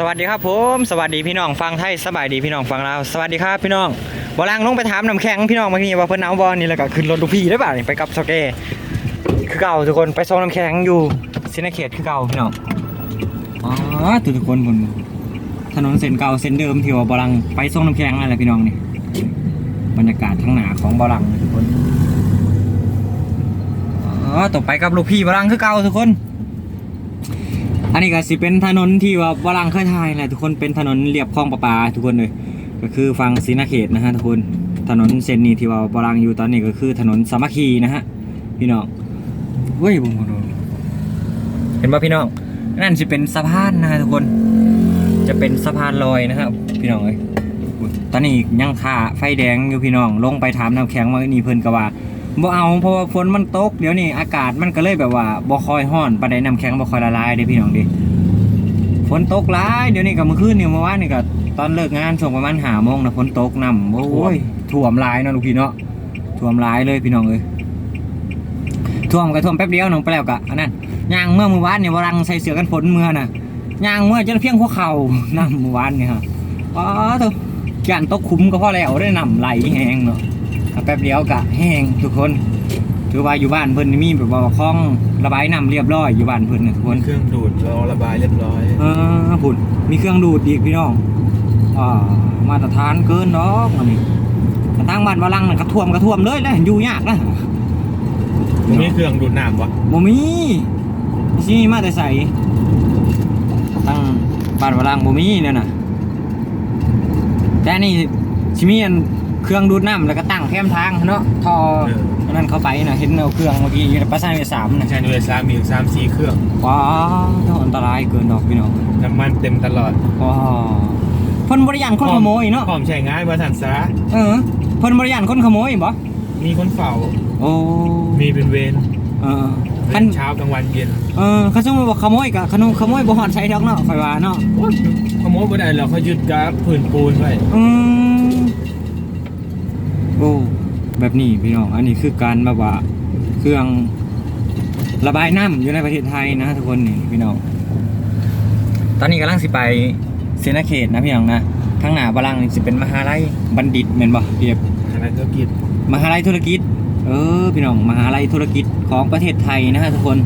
สวัสดีครับผมสวัสดีพี่น้องฟังไทยสบายดีพี่น้องฟังลาวสวัสดีครับพี่น้องบอลังลงไปถามน้ำแข็งพี่น้องมื่อกี้ว่าเพิ่นเอาบอลนี่แล้วก็ขึ้นรถลูกพี่ได้ป่ะนี่ไปกับสเกคือเก่าทุกคนไปส่งน้ำแข็งอยู่ซินาเขตคือเก่าพี่น้องอ๋อทุกทุกคนบนถนนเส้นเก่าเส้นเดิมที่ว่าบอลังไปส่งน้ำแข็งนั่นแหละพี่น้องนี่บรรยากาศทั้งหนาของบอลังทุกคนอ๋อต่อไปกับลูกพี่บอลังคือเก่าทุกคน อันนี้ก็สิเป็นถนนที่ว่าบรังเคยทายแหละทุกคนเป็นถนนเรียบคลองประปาทุกคนเลยก็คือฝั่งศรีนาเขตนะฮะทุกคนถนนเส้นนี้ที่ว่าบรังอยู่ตอนนี้ก็คือถนนสามัคคีนะฮะพี่น้องเฮ้ยบุ้งเห็นป่ะพี่น้องนั่นจะเป็นสะพานนะฮะทุกคน จะเป็นสะพานลอยนะครับพี่น้องเอ้ยตอนนี้ยังขาไฟแดงอยู่พี่น้องลงไปถามน้ำแข็งว่านี่เพิ่นก็ว่า บ่เอาเพราะว่าฝนมันตกเดี๋ยวนี้อากาศมันก็เลยแบบว่าบ่คอยร้อนปานใดน้ำแข็งบ่คอยละลายเด้พี่น้องเดิฝนตกหลายเดี๋ยวนี้ก็เมื่อคืนนี่เมื่อวานนี่ก็ตอนเลิกงานช่วงประมาณ5โมงนะฝนตกนํโอ้ยท่วมหลายเนาะลูกพี่เนาะท่วมหลายเลยพี่น้องเอ้ยท่วมก็ท่วมแป๊บเดียวน้องไปแล้วก็อันนั้นย่างเมื่อเมื่อวานนี่บ่รังใส่เสื้อกันฝนเมื่อน่ะย่างเมื่อจนเพียงหัวเข่าน้ำเมื่อวานนี่ฮะอ๋อตัวแกนตกคุ้มก็พอแล้วได้น้ำไหลแหงเนาะ แป๊บเดียวกะแห้งทุกคน ถือว่าอยู่บ้านเพิ่นนี่มีแบบว่าคลองระบายน้ำเรียบร้อยอยู่บ้านเพิ่นนะทุกคนเครื่องดูดรอระบายเรียบร้อยเออพุ่นมีเครื่องดูดอีกพี่น้องอ่ามาตรฐานเกินเนาะอันนี้กระทั่งบ้านวาลังน่ะกระท่วมกระท่วมเลยเลยอยู่ยากนะมันมีเครื่องดูดน้ำวะบ่มีสิมาแต่ใส่ตั้งบ้านวาลังบ่มีเนี่ยน่ะแต่อันนี่ชิมีอัน เครื่องดูดน้ำแล้วก็ตั้งแคมทางเนาะทออันนั้นเข้าไปนะเห็นเอาเครื่องเมื่อกี้อยู่ในปัสสาวะสามไม่นะใช่ด้วยสามมีสามสี่เครื่องว้าวต้องอันตรายเกินดอกพี่น้องน้ำมันเต็มตลอดว้าวเพิ่นบริยานคนขโมยเนาะพร้อมใช้ง่ายว่าสันสาเออเพิ่นบริยานคนขโมยบ่มีคนเฝ้าโอ้มีเป็นเวรเออเวคันรเช้ากลางวันเย็น เออเขาสมมติว่าขโมยกะขโมยขโมยบ่ฮอดใช้ดอกเนาะข่อยว่าเนาะโอ๊ยขโมยบ่ได้หรอกเขายึดกับผืนปูนไว้อืม โอ้แบบนี้พี่น้อง อันนี้คือการแบบว่าเครื่องระบายน้ำอยู่ในประเทศไทยนะทุกคนนี่พี่น้อง ตอนนี้กำลังสิไปเซนาเขตนะพี่น้องนะข้างหน้าบาลังนี่สิเป็นมหาลัยบัณฑิตแม่นบ่เรียบคณะธุรกิจ มหาลัยธุรกิจ เออพี่น้องมหาลัยธุรกิจของประเทศไทยนะฮะทุกคน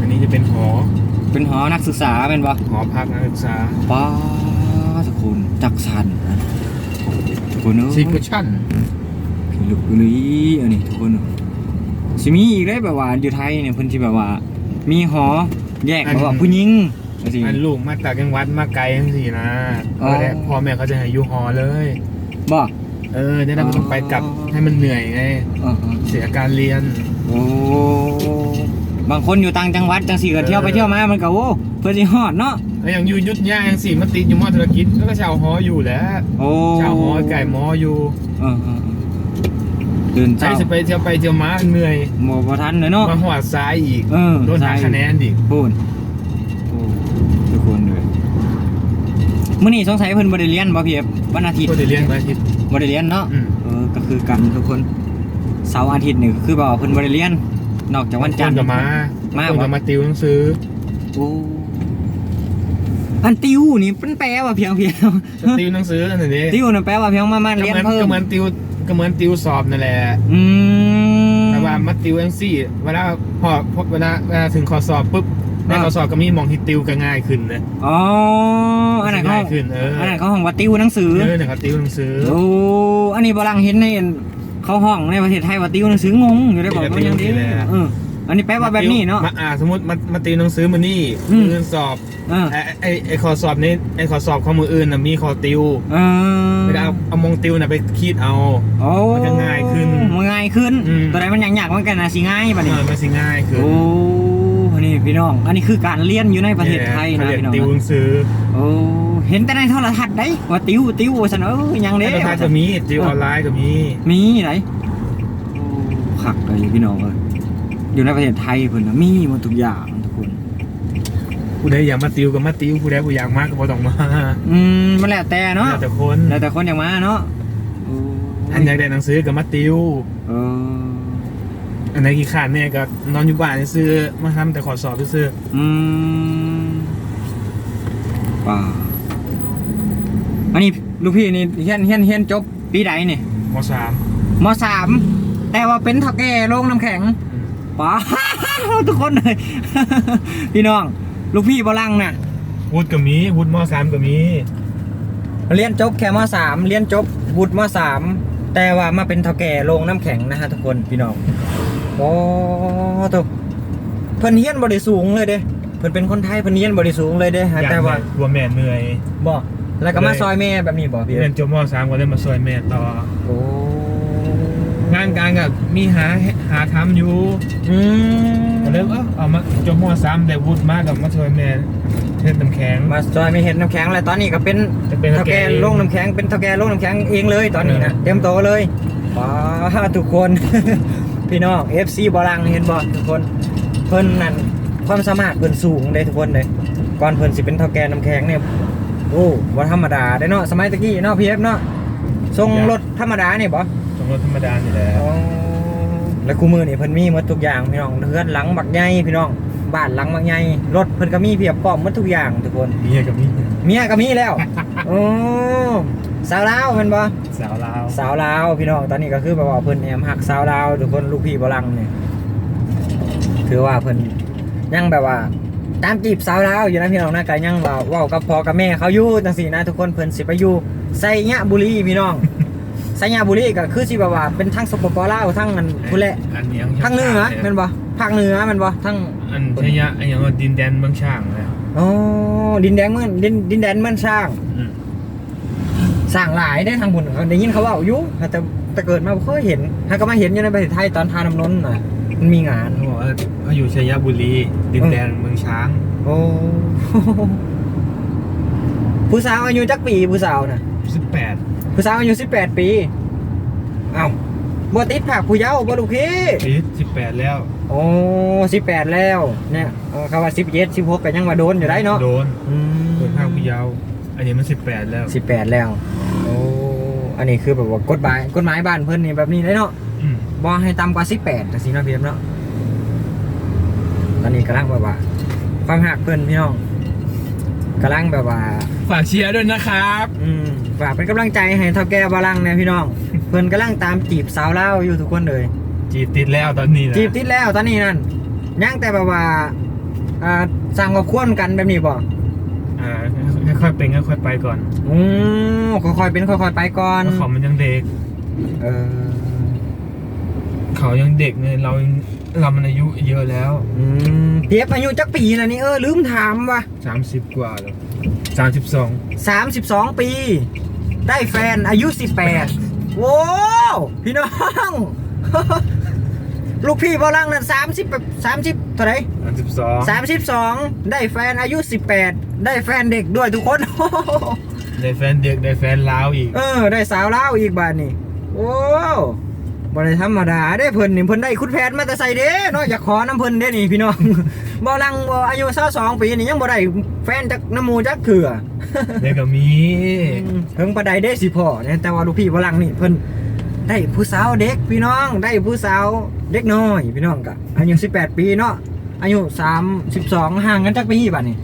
อันนี้จะเป็นหอ เป็นหอนักศึกษาเป็นบ่หอพักนักศึกษาป้าทุกคนจักสันทุก คนเอ้ยซีคูชั่นพี่ลูกลุยอันนี้ทุกคนสิมีอีกได้แบบว่าอยู่ไทยเนี่ยเพิ่นที่แบบว่า มีหอแยกแบบว่าผู้หญิงจังซี่อันลูกมาจากจังหวัดมาไกลทั้งสี่นะอ๋อก็ได้พ่อแม่เขาจะให้อยู่หอเลยบ่เออได้ได้ไม่ต้องไปกลับให้มันเหนื่อยไงเออเสียการเรียนๆโอ้ บางคนอยู่ต่างจังหวัดจังสี่ก็เที่ยวไปเที่ยวมา มันก็โอ้เพื่อสิฮอดเนาะแล้วอย่างอยู่ยุทธยาอย่างสี่มาติดอยู่มอธุรกิจแล้วก็ชาวหออยู่แหล้วโอ้ชาวหอไก่หมออยู่เออเออเออตื่นใช้เช้าจะไปเที่ยวไปเที่ยวมาเหนื่อยหมอบ่ทันเลยเนาะมาหัวซ้ายอีกเออโดนหาใช่คะแนนดิพูดโอ้ทุกคนเลยมื้อนี้สงสัยเพิ่นบ่ได้เรียนบ่พี่เอฟวันอาทิตย์ก็จะเรียนวันอาทิตย์บ่ได้เรียนเนาะ อืม เออก็คือกันทุกคนเสาร์อาทิตย์นี่ก็คือแบบว่าเพิ่นบ่ได้เรียน นอกจากวันจันทร์คก็มามาคนบ่ก็มาติวหนังสือโอ้อันติวนี่เป็นแปลว่าเพียงเพียงติวหนังสือนั่นเองติวน่ะแปลว่าเพียงมามาก็เรียนเหมือนเพิ่ก็มเหมือนติวก็เหมือนติวสอบนั่นแหละอืมแต่ว่ามาติวเอ็มซี่เวลาพอพอเวลาเวลาถึงข้อสอบปุ๊บในข้อสอบก็มีหมองที่ติวก็ง่ายขึ้นนะอ๋ออันนั้นเขาง่ายขึ้นเอออันนั้นเขาห้องว่าติวหนังสือเออเนี่ยเขาติวหนังสือโอ้อันนี้บลังเห็นใน เขาห้องในประเทศไทยว่าติวหนังสืองงอยู่ได้บอกว่าอย่างนี้เอออันนี้แปลว่าแบบนี้เนาะมาอ่าสมมติมามาติวหนังสือมานี่อืมมือสอบเออไอไอไอข้อสอบนี้ไอข้อสอบของมืออื่นน่ะมีข้อติวเออไม่ได้เอาเอามงติวน่ะไปคิดเอาโอ้มันจะง่ายขึ้นมันง่ายขึ้นอืมตัวไหนมันยากๆมันก็น่าสิง่ายบัดเอนี้อมันสิง่ายขึ้นโอ้นี่พี่น้อง อันนี้คือการเรียนอยู่ในประเทศไทยเขานะเรียกพี่น้องติวหนังสือโอ้ เห็นแต่ในโทรทัศน์ได้ว่าติวติวสันเออยังเด้แล้วก็จะมีติวออนไลน์ก็มีมีไหนโอ้ขักเลยพี่น้องเอ้ยอยู่ในประเทศไทยเพิ่นน่ะมีหมดทุกอย่างทุกคนผู้ใดอยากมาติวก็มาติวผู้ใดผู้อยากมาก็บ่ต้องมาอืมมันแล้วแต่เนาะแล้วแต่คนแล้วแต่คนอยากมาเนาะโอ้อันอยากได้หนังสือก็มาติวเอออันไหนขี้ขลาดเนี่ยก็นอนอยู่บ้านซื้อมาทำแต่ขอสอบซื้ออืมว้าว อันนี้ลูกพี่นี่เฮียนเฮียนเฮียนจบปีใดนี่มสามมสามแต่ว่าเป็นเท่าแก่โรงน้ำแข็งป้าทุกคนเลย พี่น้อง ลูกพี่บลังน่ะวุฒิก็มีวุฒิมสามก็มีเรียนจบแค่มสามเรียนจบวุฒิมสามแต่ว่ามาเป็นเท่าแก่โรงน้ำแข็งนะฮะทุกคนพี่น้องโอ้ตุกเพิ่นเฮียนบริสูงเลยเด้เพิ่นเป็นคนไทยเพิ่นเฮียนบริสูงเลยเด้ฮะแต่ว่าตัวแม่เหนื่อยบอก แล้วก็มาซอยแม่แบบนี้บอกพี่เรียนจบมสามก็เลยมาช่วยแม่ต่อ โอ้งานการก็มีหาหาทำอยู่อืมก็เลยเออเอามาจบมสามได้วุฒิมากกับมาช่วยแม่เทศน้ำแข็งมาซอยไม่เห็นน้ำแข็งแล้วตอนนี้ก็เป็นจะเป็นเท่าแก่เองโรงน้ำแข็งเป็นเท่าแก่โรงน้ำแข็งเองเลยตอนนี้นะเต็มโตเลยว้าทุกคน พี่น้อง FC บอลังเห็นบอทุกคนเพิ่นนั่นความสามารถเพิ่นสูงเลยทุกคนเลยก่อนเพิ่นสิเป็นเท่าแก่น้ำแข็งเนี่ย โอ้ว่าธรรมดาได้เนาะสมัยตะกี้เนาะพี่เอฟเนาะทรงรถธรรมดานี่บ่สมรถธรรมดานี่แหละอ๋อแล้วคู่มือนี่เพิ่นมีหมดทุกอย่างพี่น้องเฮือนหลังบักใหญ่พี่น้องบ้านหลังบักใหญ่รถเพิ่นก็มีเพียบพร้อมหมดทุกอย่างทุกคนเมียกับมีเมียก็มีแล้วโอ้สาวลาวเป็นบ่สาวลาวสาวลาวพี่น้องตอนนี้ก็คือแบบว่าเพิ่นแอมหักสาวลาวทุกคนลูกพี่บลังเนี่ยถือว่าเพิ่นยังแบบว่า ตามจีบสาวลาวอยู่นะพี่น้องนะก็ยังว่าเว้ากับพ่อกับแม่เขาอยู่จังซี่นะทุกคนเพิ่นสิไปอยู่ไสยะบุรีพี่น้องไสยะบุรีก็คือสิแบบว่าเป็นทั้งสปปลาวทั้งอันพุ่นแหละอันยังทางเหนือแม่นบ่ภาคเหนือแม่นบ่ทั้งอันชยะอันยังว่าดินแดนเมืองช่างเลยอ๋อดินแดงเมืองดินดินแดนเมืองช้างอืมสร้างหลายได้ทางบุญได้ยินเขาว่าอยู่แต่แต่เกิดมาบ่เคยเห็นถ้าก็มาเห็นอยู่ในประเทศไทยตอนทานน้ำนนท์น่ะ มันมีงานเขาบอกว่าเขาอยู่ชยบุรีดินแดนเมืองช้าง โอ้ผู้สาวอายุจักปีผู้สาวน่ะสิบแปดผู้สาวอายุ18ปีเอ้าบ่ติดภาคผู้เยาว์บ่ลูกพี่ปีสิบแปดแล้ว โอ้18แล้ว เนี่ยเออเขาว่า17 16ก็ยังว่าโดนอยู่ได้เนาะโดนอืมโดนภาคผู้เยาว์อันนี้มันสิบแปดแล้ว18แล้ว โอ้อันนี้คือแบบว่ากฎหมายกฎหมายบ้านเพิ่นนี่แบบนี้เลยเนาะ อืมบ่ให้ต่ำกว่า18จังซี่เนาะพี่เอ็มเนาะตอนนี้กำลังแบบว่า ความหักเพิ่นพี่น้องกำลังแบบว่า ฝากเชียร์ด้วยนะครับ อืมฝากเป็นกำลังใจให้เท่าแก่บาลังเนี่ยพี่น้อง เพิ่นกำลังตามจีบสาวเล่าวอยู่ทุกคนเลย จีบติดแล้วตอนนี้นะจีบติดแล้วตอนนี้นั่นยังแต่แบบว่าอ่าสร้างครอบครัวกันแบบนี้บ่อ่าค่อยๆเป็นค่อยๆไปก่อนอืมค่อยๆเป็นค่อยๆไปก่อนเพราะเขามันยังเด็ก เออ เขายังเด็กเนี่ยเรายังเรามันอายุเยอะแล้ว อืมเทียบอายุจักปีแล้วนี่เออลืมถามว่ะสามสิบกว่าแล้วสามสิบสอง32 ปี ได้แฟนอายุ 18โว้วพี่น้อง ลูกพี่บอลังนั่น30แบบ30เท่าไหร่สามสิบสองสามสิบสองได้แฟนอายุสิบแปดได้แฟนเด็กด้วยทุกคน ได้แฟนเด็กได้แฟนลาวอีก เออ ได้สาวเล่าวอีกบาทนี่โอ้ บริธรรมดาได้เพิ่นนี่เพิ่นได้คุณแพทย์มาแต่ใส่เด้เนาะอยากขอน้ำเพิ่นเด้นี่พี่น้องบอลังบ่อายุสาสองปีนี่ยังบ่ได้แฟนจากน้ำหมูจักเถื่อ เด็กก็มีเพิ่งประไดได้สิพ่อเนี่ยแต่ว่าลูกพี่บอลังนี่เพิ่นได้ผู้สาวเด็กพี่น้องได้ผู้สาวเด็กน้อยพี่น้องกะอายุ18 ปีเนาะอายุ32ห่างกันจักปีบาดนี่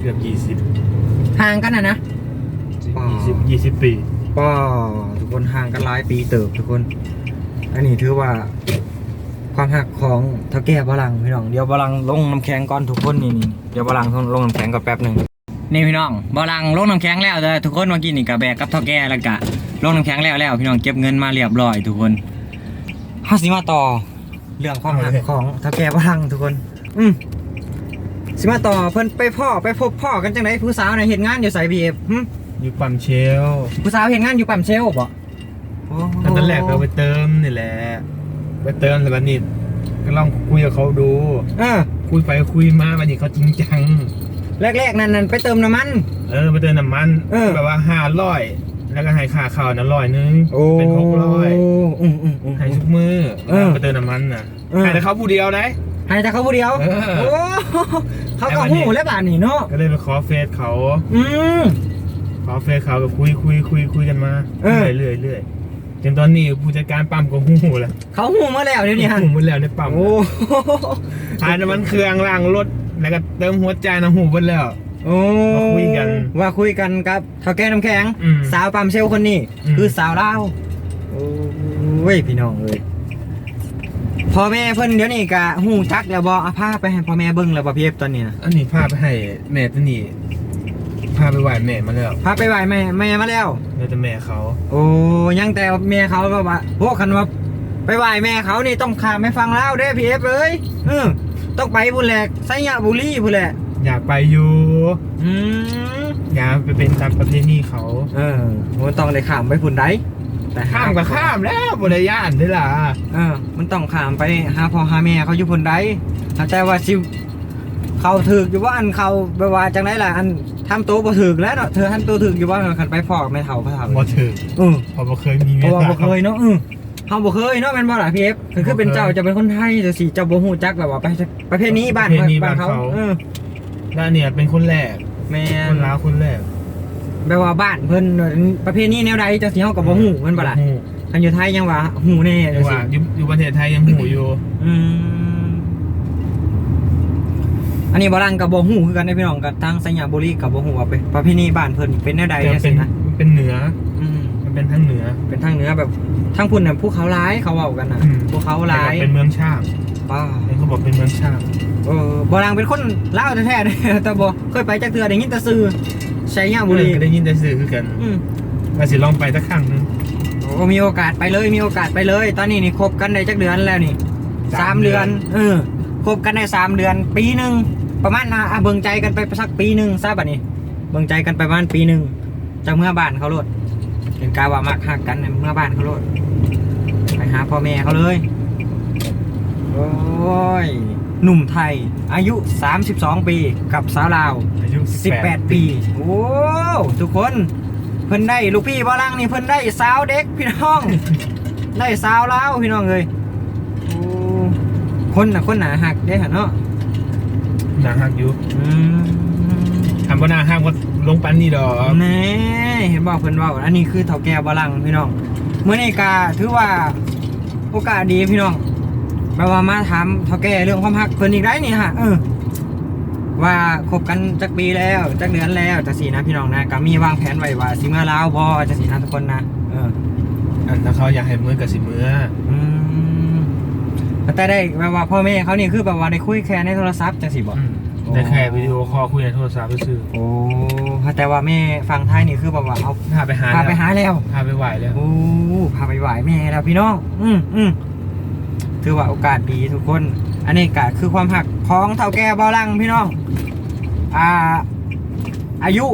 เกือบยี่สิบห่างกันนะนะยี่สิบยี่สิบปี ก็ทุกคนห่างกันหลายปีเติบทุกคน อันนี้ถือว่า ความหักของเท่าแก่บาลังพี่น้อง เดี๋ยวบาลังลงน้ำแข็งก่อนทุกคนนี่นี่เดี๋ยวบาลังลงน้ำแข็งก่อนแป๊บหนึ่งนี่พี่น้องบาลังลงน้ำแข็งแล้วแต่ทุกคนเมื่อกี้นี่กับแบกกับเท่าแก่แล้วกะลงน้ำแข็งแล้วแล้วพี่น้องเก็บเงินมาเรียบร้อยทุกคนห้าสิมาต่อ เรื่องความหักของเท่าแก่บาลังทุกคน อืมสิมาต่อเพิ่นไปพ่อไปพบพ่อกันจังไดผู้สาวในยเห็นงานอยู่ใส่บีเอฟอยู่ปั๊มเชลผู้สาวเห็นงานอยู่ปั๊มเชลบ่ อันตอนแรกเราไปเติมนี่แหละ ไปเติมแล้วบัดนี้ก็ลองคุยกับเขาดู เออคุยไปคุยมาบัดนี้เขาจริงจัง แรกๆนั่นนั่นไปเติมน้ำมัน เออไปเติมน้ำมันเออ แบบว่าห้าร้อยแล้วก็ให้ค่าข้าวนะร้อยนึงเป็นหกร้อยอืมอืมอืม ให้ทุกมือเออไปเติมน้ำมันน่ะเออ ให้แต่เขาผู้เดียวนะ ให้แต่เขาผู้เดียว เออ โอ้เขาก็หูแล้วบ้านนี่เนาะ ก็เลยไปขอเฟซเขา อืม ขอเฟซเขาก็คุยคุยคุยคุยกันมาเออ เรื่อยๆเรื่อย จนตอนนี้ผู้จัดการปั๊มก็หูแล้วเขาหูมาแล้วเดี๋ยวนี้ฮะหูหมดแล้วในปั๊มโอ้ทายน้ำมันเครื่องล้างรถแล้วก็เติมหัวใจน้ำหูหมดแล้วโอ้ว่าคุยกันว่าคุยกันกับเท่าแก่น้ำแข็งอืมสาวปั๊มเชลคนนี้อืมคือสาวลาวโอ้ยพี่น้องเอ้ยพ่อแม่เพิ่นเดี๋ยวนี้กะหูจักแล้วบ่เอาพาไปให้พ่อแม่เบิ่งแล้วบ่พี่เอฟตอนนี้นะอันนี้พาไปให้แม่ตัวนี้พาไปไหว้แม่มาแล้วพาไปไหว้แม่แม่มาแล้ว แล้วแต่แม่เขาโอ้ยังแต่แม่เขาก็ว่าพวกคันว่าไปไหว้แม่เขานี่ต้องข้ามไม่ฟังลาวเด้พี่เอฟเอ้ยเออต้องไปพุ่นแหละไสยะบุรีพุ่นแหละอยากไปอยู่อืมอยากไปเป็นตามประเพณีเขาเออมันต้องได้ข้ามไปพุ่นใดแต่หข้ามก็ข้ามแล้วบริยานได้ล่ะเออ มันต้องข้ามไปหาพ่อหาแม่เขาอยู่พุ่นใดแต่ว่าสิเขาถึกอยู่ว่าอันเขาไปว่าจังไดล่ะอัน ทำตัวบ่ถึกแล้วเนาะเธอทำตัวถึกอยู่ว่าคันไปพ่อแม่เฒ่าพ่อเฒ่าบ่ถึงเออเพอบ่เคยมีเพเมียราะว่าบ่สาวเคยเนาะเออเฮาบ่เคยเนาะแม่นบ่ล่ะพี่เอฟคือคือเป็นเจ้าจะเป็นคนไทยจะสิเจ้าบ่ฮู้จักแบบว่าไปประเภทนี้บ้านบ้านเขาเออแล้วเนี่ยเป็นคนแรกแม่คนนลาวคนแรกแบบว่าบ้านเพิ่นประเภทนี้แนวใดเจ้าสิเฮาก็บ่ฮู้แม่นบ่ล่ะอันอยู่ไทยยังว่าฮู้แน่แต่จังว่าซี่อยู่อยู่ประเทศไทยยังหูอยู่อืม อันนี้บ่ลังกับบ่ฮู้คือกันได้อพี่น้องกับทางสัญญาบุรีกับบ่ฮู้ว่าเป็นประเพณีบ้านเพิ่นเป็นแนวใดแต่จังเป็นซี่นะเป็นเหนืออืมมันเป็นทั้งเหนือเป็นทางเหนือแบบทางพุ่นน่ะภูเขาหลายเขาเว้ากันน่ะอืมภูเขาหลายแต่เป็นเมืองช่างว้ามันเขาบอกเป็นเมืองช่างเออบ่ลังเป็นคนลาวแท้ๆเด้อแต่บ่เคยไปจักเทื่อได้ยินแต่ชื่อชัยยะบุรีก็ได้ยินแต่สื่อคือกันอืมว่าสิลองไปสักครั้งหนึงโอ้มีโอกาสไปเลยมีโอกาสไปเลย ตอนนี้นี่คบกันได้จักเดือนแล้วนี่สาสามมเดือนเดือนเออคบกันได้สามเดือน ปีหนึ่ง ประมาณน่ะอะเบิ่งใจกันไปสักปีหนึ่งทราบป่ะนี่เบิ่งใจกันไปประมาณปีหนึ่งจากเมื่อบ้านเขาโลดเห็นกาว่ามักหักกันในเมื่อบ้านเขาโลดไปหาพ่อแม่เขาเลยโอ้ยหนุ่มไทย อายุ 32 ปีกับสาวลาว อายุ18 ปี โอ้ทุกคนเพิ่นได้ลูกพี่บ่ลังนี่เพิ่นได้สาวเด็กพี่น้อง ได้สาวลาวพี่น้องเลยโอ้คนน่ะคนหนาหักได้อหั่นเนาะ หนาหักอยู่อืมทำบ่หนาหักว่าลงปันนี่ดอกแน่เห็นบอกเพิ่นเว่าอันนี้คือเฒ่าแก่บ่ลังพี่น้องมื้อนี้ก็ถือว่าโอกาสดีพี่น้องแปลว่ามาถามเฒ่าแก่เรื่องความรักเพิ่นอีกได้นี่ฮะเออว่าคบกันจักปีแล้วจักเดือนแล้วจังซี่นะพี่น้องนะก็มีวางแผนไว้ว่าสิเมื่อลาวบ่จังซี่นะทุกคนนะเออ อันถ้าเขาอยากให้มือกับสิมืออืม แต่ได้แบบว่าพ่อแม่เขานี่คือแบบว่าได้คุยแค่ในโทรศัพท์จังซี่บ่อืมแต่แค่วิดีโอคอลคุยในโทรศัพท์ซื่อโอ้แต่ว่าแม่ฟังไทยนี่คือแบบว่าเอาพาไปหาพาไปหาแล้ว พาไปไหวแล้ว โอ้พาไปไหวแม่แล้วพี่น้องอืมอืมถือว่าโอกาสดีทุกคน อันนี้ก็คือความหักของเท่าแก่เบาลังพี่น้อง อ่า อายุ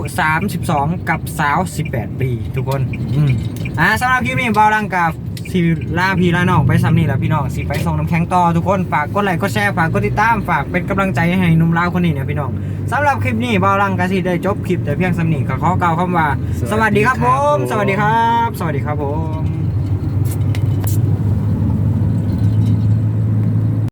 32 กับสาว 18 ปี ทุกคน อืมอ่าสำหรับคลิปนี้เบาลังกับ สิลาพี่ลาน้องไปซ้ำนี่แหละพี่น้องสิไปส่งน้ำแข็งต่อทุกคนฝากกดไลค์กดแชร์ฝากกดติดตามฝากเป็นกำลังใจให้หนุ่มลาวคนนี้เนี่ยพี่น้องสำหรับคลิปนี้เบาลังกะสิได้จบคลิปแต่เพียงสำนีก็ขอเกล่าวคำว่า สวัสดีครับผม สวัสดีครับ สวัสดีครับผม